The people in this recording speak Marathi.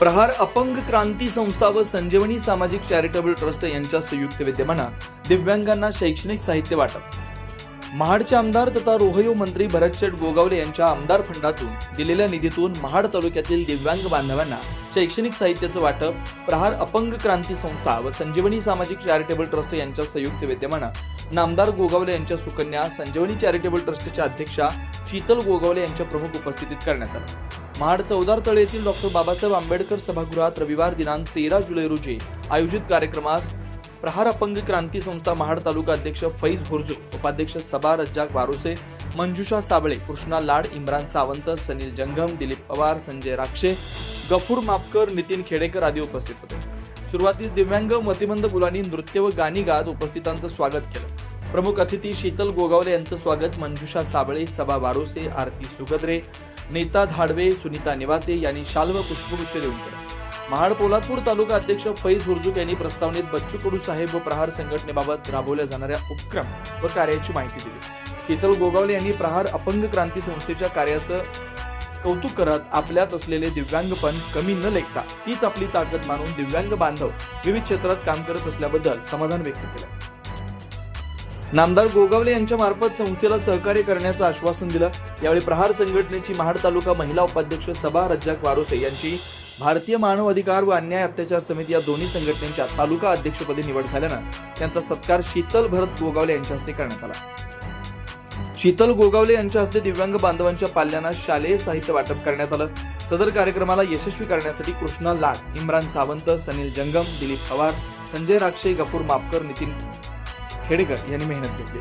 प्रहार अपंग क्रांती संस्था व संजीवनी सामाजिक चॅरिटेबल ट्रस्ट यांच्या संयुक्त विद्यमानं दिव्यांगांना शैक्षणिक साहित्य वाटप. महाडचे आमदार तथा रोहयो मंत्री भरतशेठ गोगावले यांच्या आमदार फंडातून दिलेल्या निधीतून महाड तालुक्यातील दिव्यांग बांधवांना शैक्षणिक साहित्याचं वाटप प्रहार अपंग क्रांती संस्था व संजीवनी सामाजिक चॅरिटेबल ट्रस्ट यांच्या संयुक्त विद्यमानं नामदार गोगावले यांच्या सुकन्या संजीवनी चॅरिटेबल ट्रस्टच्या अध्यक्षा शीतल गोगावले यांच्या प्रमुख उपस्थितीत करण्यात आलं. महाड चौदार तळे येथील डॉक्टर बाबासाहेब आंबेडकर सभागृहात रविवार दिनांक तेरा जुलै रोजी आयोजित कार्यक्रमास प्रहार अपंग क्रांती संस्था महाड तालुका अध्यक्ष फैज भुर्जुक उपाध्यक्ष सबा रज्जाक वारुसे मंजुषा साबळे कृष्णा लाड इम्रान सावंत सनील जंगम दिलीप पवार संजय राक्षे गफूर मापकर नितीन खेडेकर आदी उपस्थित होते. सुरुवातीस दिव्यांग मतिमंद मुलांनी नृत्य व गाणी गात उपस्थितांचं स्वागत केलं. प्रमुख अतिथी शीतल गोगावले यांचं स्वागत मंजुषा साबळे सबा वारोसे आरती सुगद्रे नेता धाडवे सुनीता निवाते यांनी शाल व पुष्पगुच्छ देऊन केला. महाड पोलादपूर तालुका अध्यक्ष फैज हुर्जुक यांनी प्रस्तावनेत बच्चू कडू साहेब व प्रहार संघटनेबाबत राबवल्या जाणाऱ्या उपक्रम व कार्याची माहिती दिली. शीतल गोगावले यांनी प्रहार अपंग क्रांती संस्थेच्या कार्याचं कौतुक करत आपल्यात असलेले दिव्यांगपण कमी न लेखता तीच आपली ताकद मानून दिव्यांग बांधव विविध क्षेत्रात काम करत असल्याबद्दल समाधान व्यक्त केलं. नामदार गोगावले यांच्या मार्फत संस्थेला सहकार्य करण्याचं आश्वासन दिलं. यावेळी प्रहार संघटनेची महाड तालुका महिला उपाध्यक्ष सभा रज्जाक वारोसे यांची भारतीय मानव अधिकार व अन्याय अत्याचार समिती या दोन्ही संघटनेच्या तालुका अध्यक्षपदी निवड झाल्यानं त्यांचा सत्कार शीतल भरत गोगावले यांच्या हस्ते करण्यात आला. शीतल गोगावले यांच्या हस्ते दिव्यांग बांधवांच्या पाल्यांना शालेय साहित्य वाटप करण्यात आलं. सदर कार्यक्रमाला यशस्वी करण्यासाठी कृष्णा लाड इम्रान सावंत सनील जंगम दिलीप पवार संजय राक्षे गफूर मापकर नितीन खेडेकर यांनी मेहनत घेतली.